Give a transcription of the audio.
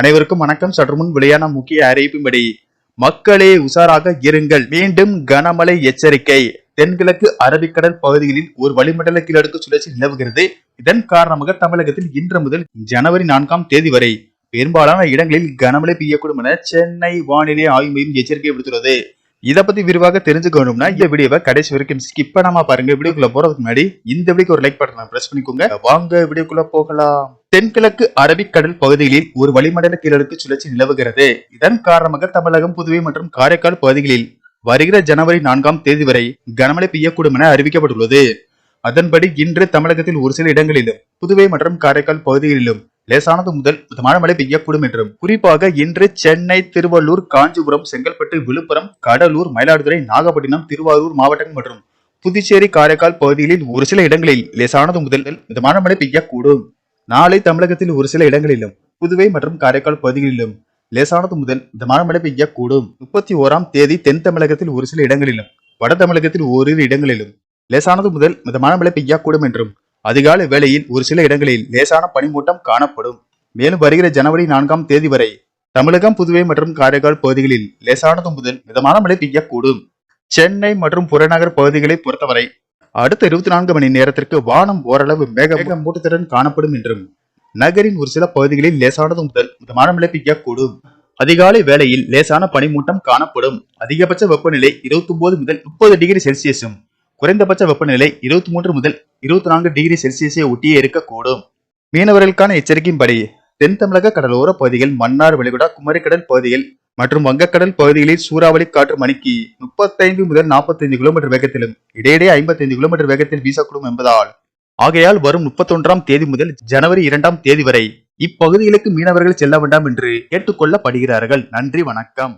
அனைவருக்கும் வணக்கம். சற்று முன் வெளியான முக்கிய அறிவிப்பின்படி மக்களே உஷாராக இருங்கள். மீண்டும் கனமழை எச்சரிக்கை. தென்கிழக்கு அரபிக்கடல் பகுதிகளில் ஒரு வளிமண்டல கீழடுக்கு சுழற்சி நிலவுகிறது. இதன் காரணமாக தமிழகத்தில் இன்று முதல் ஜனவரி நான்காம் தேதி வரை பெரும்பாலான இடங்களில் கனமழை பெய்யக்கூடும் என சென்னை வானிலை ஆய்வு மையம் எச்சரிக்கை விடுத்துள்ளது. இதை பத்தி விரிவாக தெரிஞ்சுக்கணும்னா இந்த வீடியோவை கடைசி வரைக்கும் ஸ்கிப் பண்ணாம பாருங்க. வீடியோக்குள்ள போறதுக்கு முன்னாடி இந்த வீடியோக்கு ஒரு லைக் பட்டனை பிரஸ் பண்ணிக்கோங்க. வாங்க வீடியோக்குள்ள போகலாம். தென்கிழக்கு அரபிக்கடல் பகுதிகளில் ஒரு வளிமண்டல கீழடுக்கு சுழற்சி நிலவுகிறது. இதன் காரணமாக தமிழகம் புதுவை மற்றும் காரைக்கால் பகுதிகளில் வருகிற ஜனவரி நான்காம் தேதி வரை கனமழை பெய்யக்கூடும் என அறிவிக்கப்பட்டுள்ளது. அதன்படி இன்று தமிழகத்தில் ஒரு சில இடங்களிலும் புதுவை மற்றும் காரைக்கால் பகுதிகளிலும் லேசானது முதல் மிதமான மழை பெய்யக்கூடும் என்றும் குறிப்பாக இன்று சென்னை திருவள்ளூர் காஞ்சிபுரம் செங்கல்பட்டு விழுப்புரம் கடலூர் மயிலாடுதுறை நாகப்பட்டினம் திருவாரூர் மாவட்டங்கள் மற்றும் புதுச்சேரி காரைக்கால் பகுதிகளில் ஒரு சில இடங்களில் லேசானது முதல் மிதமான மழை பெய்யக்கூடும். நாளை தமிழகத்தில் ஒரு சில இடங்களிலும் புதுவை மற்றும் காரைக்கால் பகுதிகளிலும் லேசானது முதல் மிதமான மழை பெய்யக்கூடும். முப்பத்தி ஓராம் தேதி தென் தமிழகத்தில் ஒரு சில இடங்களிலும் வட தமிழகத்தில் ஓரிரு இடங்களிலும் லேசானது முதல் மிதமான மழை பெய்யக்கூடும் என்றும் அதிகாலை வேளையில் ஒரு சில இடங்களில் லேசான பனிமூட்டம் காணப்படும். மேலும் வருகிற ஜனவரி நான்காம் தேதி வரை தமிழகம் புதுவை மற்றும் காரைக்கால் பகுதிகளில் லேசானது முதல் மிதமான மழை பெய்யக்கூடும். சென்னை மற்றும் புறநகர் பகுதிகளை பொறுத்தவரை அடுத்த இருபத்தி நான்கு மணி நேரத்திற்கு வானம் ஓரளவு மேக மூட்டத்துடன் காணப்படும் என்றும் நகரின் ஒரு சில பகுதிகளில் லேசானது முதல் மிதமான மழை பெய்யக்கூடும். அதிகாலை வேளையில் லேசான பனிமூட்டம் காணப்படும். அதிகபட்ச வெப்பநிலை இருபத்தி ஒன்பது முதல் முப்பது டிகிரி செல்சியஸும் குறைந்தபட்ச வெப்பநிலை இருபத்தி மூன்று முதல் இருபத்தி நான்கு டிகிரி செல்சியஸை ஒட்டியே இருக்கக்கூடும். மீனவர்களுக்கான எச்சரிக்கையின்படி தென் தமிழக கடலோர பகுதிகள் மன்னார் வளைகுடா குமரிக்கடல் பகுதிகள் மற்றும் வங்கக்கடல் பகுதிகளில் சூறாவளி காற்று மணிக்கு முப்பத்தைந்து முதல் நாற்பத்தைந்து கிலோமீட்டர் வேகத்திலும் இடையிடையே ஐம்பத்தைந்து கிலோமீட்டர் வேகத்தில் வீசக்கூடும் என்பதால் ஆகையால் வரும் முப்பத்தொன்றாம் தேதி முதல் ஜனவரி இரண்டாம் தேதி வரை இப்பகுதிகளுக்கு மீனவர்கள் செல்ல வேண்டாம் என்று கேட்டுக்கொள்ளப்படுகிறார்கள். நன்றி வணக்கம்.